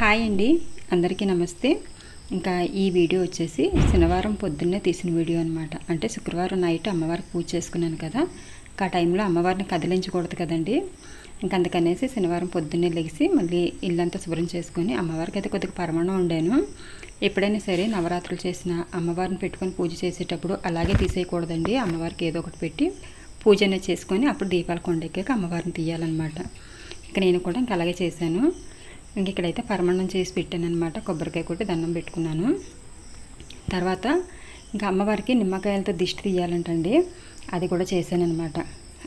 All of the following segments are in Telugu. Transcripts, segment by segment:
హాయ్ అండి. అందరికీ నమస్తే. ఇంకా ఈ వీడియో వచ్చేసి శనివారం పొద్దున్నే తీసిన వీడియో అనమాట అంటే శుక్రవారం నైట్ అమ్మవారికి పూజ చేసుకున్నాను కదా. ఆ టైంలో అమ్మవారిని కదిలించకూడదు కదండి. ఇంకా అందుకనేసి శనివారం పొద్దున్నే లెగిసి మళ్ళీ ఇల్లంతా శుభ్రం చేసుకొని అమ్మవారికి అయితే కొద్దిగా పరమాణం ఉండాను ఎప్పుడైనా సరే నవరాత్రులు చేసిన అమ్మవారిని పెట్టుకొని పూజ చేసేటప్పుడు అలాగే తీసేయకూడదండి. అమ్మవారికి ఏదో ఒకటి పెట్టి పూజ అనేది చేసుకొని అప్పుడు దీపాలు కొండెక్కాక అమ్మవారిని తీయాలన్నమాట. ఇక నేను కూడా ఇంకా అలాగే చేశాను. ఇంక ఇక్కడైతే పరమాన్నం చేసి పెట్టాను అనమాట కొబ్బరికాయ కొట్టి దండం పెట్టుకున్నాను. తర్వాత ఇంకా అమ్మవారికి నిమ్మకాయలతో దిష్టి తీయాలంటండి. అది కూడా చేశాను అనమాట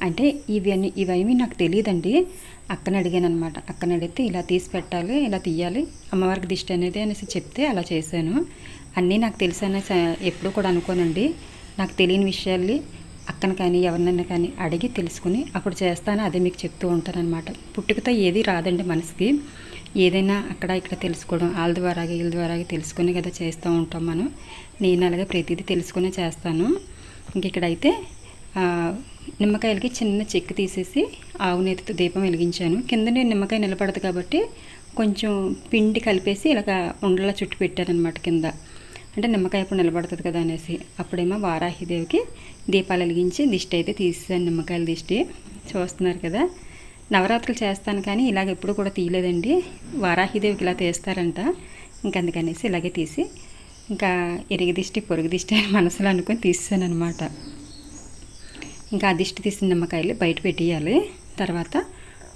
అంటే ఇవన్నీ ఇవేమీ నాకు తెలియదండి అక్కని అడిగాను అనమాట అక్కని అడిగితే ఇలా తీసి పెట్టాలి ఇలా తీయాలి అమ్మవారికి దిష్టి అనేది అనేసి చెప్తే అలా చేశాను. అన్నీ నాకు తెలుసు అనేసి ఎప్పుడూ కూడా అనుకోనండి. నాకు తెలియని విషయాల్ని అక్కను కానీ ఎవరినైనా కానీ అడిగి తెలుసుకుని అప్పుడు చేస్తాను అదే మీకు చెప్తూ ఉంటానన్నమాట. పుట్టుకతో ఏది రాదండి మనసుకి. ఏదైనా అక్కడ ఇక్కడ తెలుసుకోవడం వాళ్ళ ద్వారా వీళ్ళ ద్వారా తెలుసుకుని కదా చేస్తూ ఉంటాం మనం. నేను అలాగే ప్రతిదీ తెలుసుకునే చేస్తాను. ఇంక ఇక్కడైతే నిమ్మకాయలకి చిన్న చెక్కు తీసేసి ఆవు నేతితో దీపం వెలిగించాను. కింద నేను నిమ్మకాయ నిలబడదు కాబట్టి కొంచెం పిండి కలిపేసి ఇలాగ ఉండలా చుట్టు పెట్టానమాట కింద. అంటే నిమ్మకాయ ఇప్పుడు నిలబడుతుంది కదా అనేసి. అప్పుడేమో వారాహిదేవికి దీపాలు వెలిగించి దిష్టి అయితే తీసేసాను నిమ్మకాయల దిష్టి. చూస్తున్నారు కదా. నవరాత్రులు చేస్తాను కానీ ఇలాగ ఎప్పుడు కూడా తీయలేదండి. వారాహిదేవికి ఇలా తీస్తారంట. ఇంక అందుకనేసి ఇలాగే తీసి ఇంకా ఎరిగి దిష్టి పొరుగు దిష్టి అని మనసులో అనుకొని తీసాను అనమాట ఇంకా ఆ దిష్టి తీసిన నిమ్మకాయలు బయట పెట్టేయాలి. తర్వాత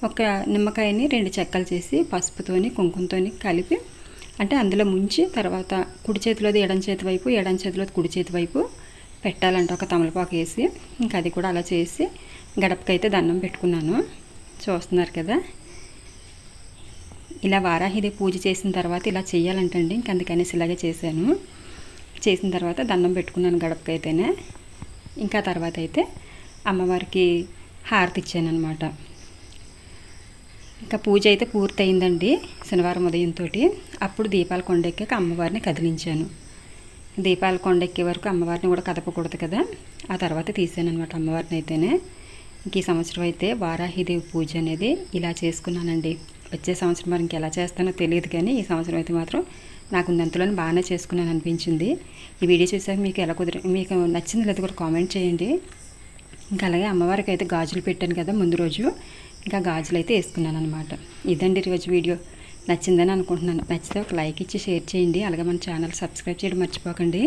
ఒక నిమ్మకాయని రెండు చెక్కలు చేసి పసుపుతోని కుంకుమతోని కలిపి అంటే అందులో ముంచి తర్వాత కుడి చేతిలోది ఎడం చేతి వైపు ఎడం చేతిలోది కుడి చేతి వైపు పెట్టాలంట. ఒక తమలపాకు వేసి. ఇంకా అది కూడా అలా చేసి గడపకైతే దండం పెట్టుకున్నాను. చూస్తున్నారు కదా. ఇలా వారాహిది పూజ చేసిన తర్వాత ఇలా చేయాలంటండి. ఇంక అందుకనేసి ఇలాగే చేశాను. చేసిన తర్వాత దండం పెట్టుకున్నాను గడపకైతేనే. ఇంకా తర్వాత అయితే అమ్మవారికి హారతి ఇచ్చాను అనమాట ఇంకా పూజ అయితే పూర్తయిందండి శనివారం ఉదయంతో అప్పుడు దీపాలు కొండెక్కాక అమ్మవారిని కదిలించాను. దీపాలు కొండెక్కే వరకు అమ్మవారిని కూడా కదపకూడదు కదా. ఆ తర్వాత తీసాను అనమాట అమ్మవారిని అయితేనే. ఈ సంవత్సరం అయితే వారాహిదేవి పూజ అనేది ఇలా చేసుకున్నానండి. వచ్చే సంవత్సరం మరి ఇంకెలా చేస్తానో తెలియదు కానీ ఈ సంవత్సరం అయితే మాత్రం నాకు ఉన్నంతలోనే బాగానే చేసుకున్నాను అనిపించింది. ఈ వీడియో చూసాక మీకు ఎలా కుదిరి మీకు నచ్చింది లేదు కూడా కామెంట్ చేయండి. ఇంకా అలాగే అమ్మవారికి అయితే గాజులు పెట్టాను కదా ముందు రోజు. ఇంకా గాజులు అయితే వేసుకున్నాను అనమాట ఇదండి ఈరోజు వీడియో. నచ్చిందని అనుకుంటున్నాను. నచ్చితే ఒక లైక్ ఇచ్చి షేర్ చేయండి. అలాగే మన ఛానల్ సబ్స్క్రైబ్ చేయడం మర్చిపోకండి.